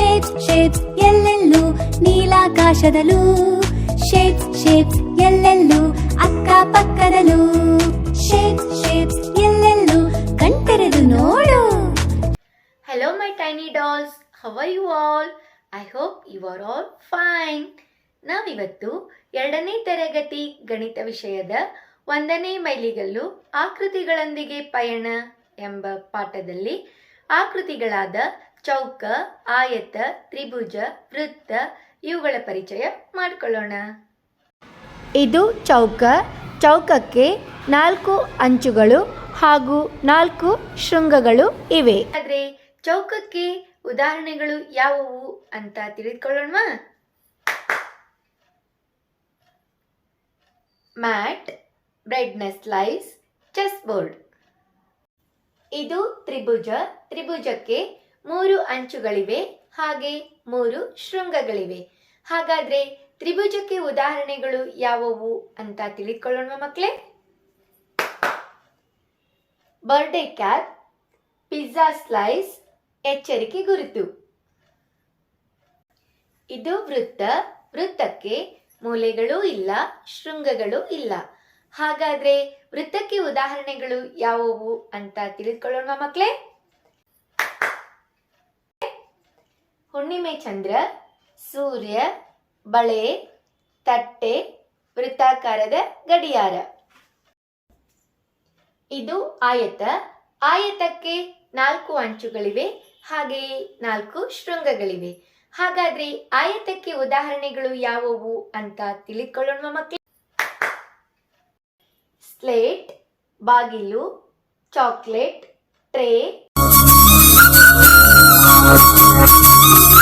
Shapes shapes ಎಲ್ಲೆಲ್ಲೂ ನೀಲಾಕಾಶದಲ್ಲೂ shapes shapes ಎಲ್ಲೆಲ್ಲೂ ಅಕ್ಕಪಕ್ಕದಲ್ಲೂ shapes shapes ಎಲ್ಲೆಲ್ಲೂ ಕಣ್ತೆರೆದು ನೋಡು hello my tiny dolls how are you all I hope you are all fine ನಾವಿವತ್ತು ಎರಡನೇ ತರಗತಿ ಗಣಿತ ವಿಷಯದ ಒಂದನೇ ಮೈಲಿಗಲ್ಲು ಆಕೃತಿಗಳೊಂದಿಗೆ ಪಯಣ ಎಂಬ ಪಾಠದಲ್ಲಿ ಆಕೃತಿಗಳಾದ ಚೌಕ, ಆಯತ, ತ್ರಿಭುಜ, ವೃತ್ತ ಇವುಗಳ ಪರಿಚಯ ಮಾಡಿಕೊಳ್ಳೋಣ. ಇದು ಚೌಕ. ಚೌಕಕ್ಕೆ ನಾಲ್ಕು ಅಂಚುಗಳು ಹಾಗೂ ನಾಲ್ಕು ಶೃಂಗಗಳು ಇವೆ. ಆದರೆ ಚೌಕಕ್ಕೆ ಉದಾಹರಣೆಗಳು ಯಾವುವು ಅಂತ ತಿಳಿದುಕೊಳ್ಳೋಣ ಮ್ಯಾಟ್ ಬ್ರೆಡ್ನ ಸ್ಲೈಸ್, ಚೆಸ್ ಬೋರ್ಡ್. ಇದು ತ್ರಿಭುಜ. ತ್ರಿಭುಜಕ್ಕೆ ಮೂರು ಅಂಚುಗಳಿವೆ, ಹಾಗೆ ಮೂರು ಶೃಂಗಗಳಿವೆ. ಹಾಗಾದ್ರೆ ತ್ರಿಭುಜಕ್ಕೆ ಉದಾಹರಣೆಗಳು ಯಾವುವು ಅಂತ ತಿಳಿದುಕೊಳ್ಳೋಣ ಮಕ್ಕಳೇ? ಬರ್ಡೇ ಕ್ಯಾಪ್ ಪಿಜ್ಜಾ ಸ್ಲೈಸ್ ಎಚ್ಚರಿಕೆ ಗುರುತು. ಇದು ವೃತ್ತ, ವೃತ್ತಕ್ಕೆ ಮೂಲೆಗಳು ಇಲ್ಲ, ಶೃಂಗಗಳು ಇಲ್ಲ. ಹಾಗಾದ್ರೆ ವೃತ್ತಕ್ಕೆ ಉದಾಹರಣೆಗಳು ಯಾವುವು ಅಂತ ತಿಳಿದುಕೊಳ್ಳೋಣ ಮಕ್ಕಳೇ? ಹುಣ್ಣಿಮೆ ಚಂದ್ರ, ಸೂರ್ಯ, ಬಳೆ, ತಟ್ಟೆ, ವೃತ್ತಾಕಾರದ ಗಡಿಯಾರ. ಇದು ಆಯತ. ಆಯತಕ್ಕೆ ನಾಲ್ಕು ಅಂಚುಗಳಿವೆ, ಹಾಗೆಯೇ ನಾಲ್ಕು ಶೃಂಗಗಳಿವೆ. ಹಾಗಾದ್ರೆ ಆಯತಕ್ಕೆ ಉದಾಹರಣೆಗಳು ಯಾವುವು ಅಂತ ತಿಳಿದುಕೊಳ್ಳೋಣ ಮಕ್ಕಳು. ಸ್ಲೇಟ್, ಬಾಗಿಲು, ಚಾಕ್ಲೇಟ್, ಟ್ರೇ. you.